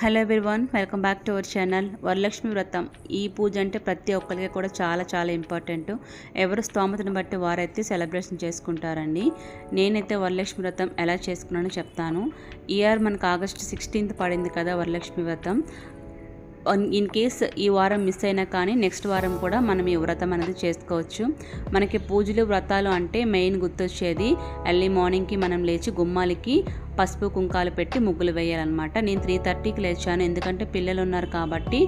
Hello everyone welcome back to our channel Varalakshmi Vratam. ఈ పూజ అంటే ప్రతి ఒక్కరికి కూడా చాలా చాలా ఇంపార్టెంట్. ఎవరు స్తోమతను బట్టి వారైతే సెలబ్రేషన్ చేసుకుంటారండి. నేనైతే వరలక్ష్మి వ్రతం ఎలా చేసుకున్నానో చెప్తాను. ఇయర్ మనకు ఆగస్ట్ సిక్స్టీన్త్ పడింది కదా వరలక్ష్మి వ్రతం. ఇన్ కేస్ ఈ వారం మిస్ అయినా కానీ నెక్స్ట్ వారం కూడా మనం ఈ వ్రతం అనేది చేసుకోవచ్చు. మనకి పూజలు వ్రతాలు అంటే మెయిన్ గుర్తొచ్చేది ఎర్లీ మార్నింగ్కి మనం లేచి గుమ్మాలకి పసుపు కుంకాలు పెట్టి ముగ్గులు వేయాలన్నమాట. నేను త్రీ థర్టీకి లేచాను. ఎందుకంటే పిల్లలు ఉన్నారు కాబట్టి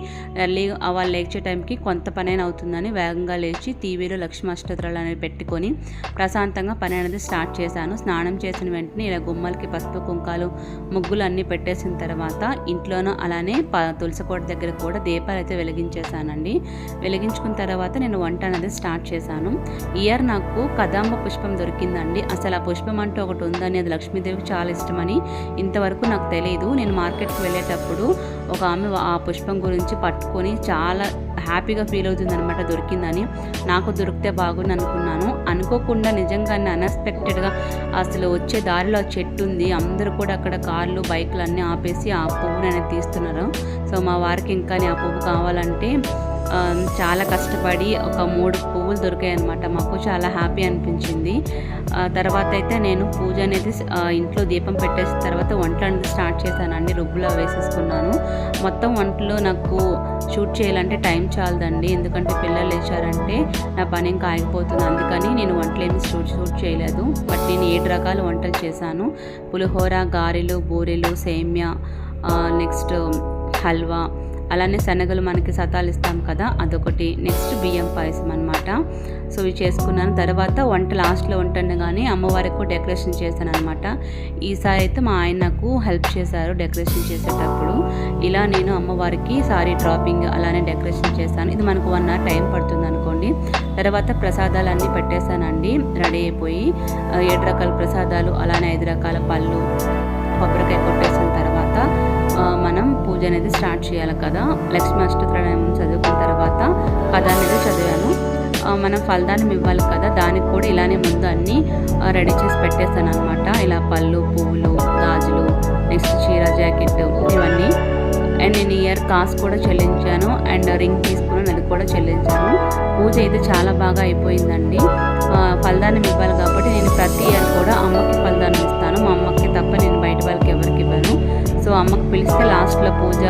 ఎర్లీ వాళ్ళు లేచే టైంకి కొంత పనైనా అవుతుందని వేగంగా లేచి టీవీలో లక్ష్మీ అష్టోత్తరాలు అనేవి పెట్టుకొని ప్రశాంతంగా పని అనేది స్టార్ట్ చేశాను. స్నానం చేసిన వెంటనే ఇలా గుమ్మలకి పసుపు కుంకాలు ముగ్గులు అన్నీ పెట్టేసిన తర్వాత ఇంట్లోనూ అలానే ప తులసికోట దగ్గర కూడా దీపాలు అయితే వెలిగించేశానండి. వెలిగించుకున్న తర్వాత నేను వంట అనేది స్టార్ట్ చేశాను. ఇయర్ నాకు కదంబ పుష్పం దొరికిందండి. అసలు ఆ పుష్పం అంటే ఒకటి ఉందని అది లక్ష్మీదేవికి చాలా ఇష్టం అని ఇంతవరకు నాకు తెలియదు నేను మార్కెట్కి వెళ్ళేటప్పుడు ఒక ఆమె ఆ పుష్పం గురించి పట్టుకొని చాలా హ్యాపీగా ఫీల్ అవుతుంది అనమాట దొరికిందని. నాకు దొరికితే బాగుంది అనుకున్నాను. అనుకోకుండా నిజంగానే అన్ఎక్స్పెక్టెడ్గా అసలు వచ్చే దారిలో చెట్టు ఉంది. అందరూ కూడా అక్కడ కార్లు బైక్లు అన్నీ ఆపేసి ఆ పువ్వుని అనేది తీస్తున్నారు. సో మా వారికి ఇంకా ఆ పువ్వు కావాలంటే చాలా కష్టపడి ఒక మూడు పువ్వులు దొరికాయి అనమాట మాకు చాలా హ్యాపీ అనిపించింది. తర్వాత అయితే నేను పూజ అనేది ఇంట్లో దీపం పెట్టేసిన తర్వాత వంటలు అనేది స్టార్ట్ చేశానండి రుబ్బులో వేసేసుకున్నాను. మొత్తం వంటలు నాకు షూట్ చేయాలంటే టైం చాలదండి. ఎందుకంటే పిల్లలు లేచారంటే నా పని ఇంకా ఆగిపోతుంది. అందుకని నేను వంటలు ఏమి షూట్ షూట్ చేయలేదు. బట్ నేను ఏడు రకాల వంటలు చేశాను. పులిహోర గారెలు బూరెలు సేమ్య నెక్స్ట్ హల్వా అలానే శనగలు మనకి సతాలు ఇస్తాం కదా అదొకటి. నెక్స్ట్ బియ్యం పాయసం అనమాట సో ఇవి చేసుకున్నాను. తర్వాత వంట లాస్ట్లో ఉంటాను కానీ అమ్మవారికి డెకరేషన్ చేశాను అనమాట ఈసారి అయితే మా ఆయన నాకు హెల్ప్ చేశారు డెకరేషన్ చేసేటప్పుడు. ఇలా నేను అమ్మవారికి సారీ డ్రాపింగ్ అలానే డెకరేషన్ చేశాను. ఇది మనకు వన్ అవర్ టైం పడుతుంది అనుకోండి. తర్వాత ప్రసాదాలు అన్నీ పెట్టేశానండి. రెడీ అయిపోయి ఏడు రకాల ప్రసాదాలు అలానే ఐదు రకాల పళ్ళు కొబ్బరికాయ కొట్టేసిన తర్వాత మనం పూజ అనేది స్టార్ట్ చేయాలి కదా. లక్ష్మీ అష్టోత్తరం చదువుకున్న తర్వాత కథ అనేది చదివాను. మనం ఫలదానం ఇవ్వాలి కదా. దానికి కూడా ఇలానే ముందు అన్నీ రెడీ చేసి పెట్టేస్తాను అనమాట ఇలా పళ్ళు పువ్వులు గాజులు నెక్స్ట్ చీర జాకెట్ ఇవన్నీ. అండ్ నేను ఇయర్ కాస్ట్ కూడా చెల్లించాను. అండ్ రింగ్ తీసుకున్నాను అది కూడా చెల్లించాను. పూజ అయితే చాలా బాగా అయిపోయిందండి. ఫలదానం ఇవ్వాలి కాబట్టి నేను ప్రతి ఇయర్ కూడా అమ్మకి ఫలదానం ఇస్తాను. మా అమ్మకి తప్ప నేను బయట వాళ్ళకి అమ్మకు పిలిస్తే లాస్ట్లో పూజ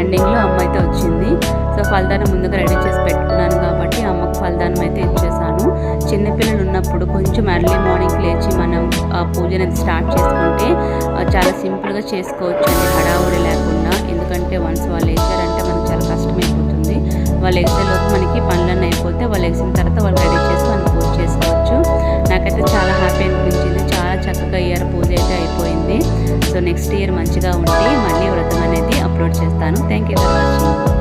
ఎండింగ్లో అమ్మ అయితే వచ్చింది. సో ఫలదానం ముందుగా రెడీ చేసి పెట్టుకున్నాను కాబట్టి అమ్మకు ఫలదానం అయితే ఇచ్చేసాను. చిన్నపిల్లలు ఉన్నప్పుడు కొంచెం ఎర్లీ మార్నింగ్ లేచి మనం ఆ అనేది స్టార్ట్ చేసుకుంటే చాలా సింపుల్గా చేసుకోవచ్చు అండి హడావుడి లేకుండా. ఎందుకంటే వన్స్ వాళ్ళు వేసారంటే మనకు చాలా కష్టమైపోతుంది. వాళ్ళు వేసేలోపు ఇయర్ మంచిగా ఉండి మళ్ళీ వ్రతం అనేది అప్లోడ్ చేస్తాను. Thank you for watching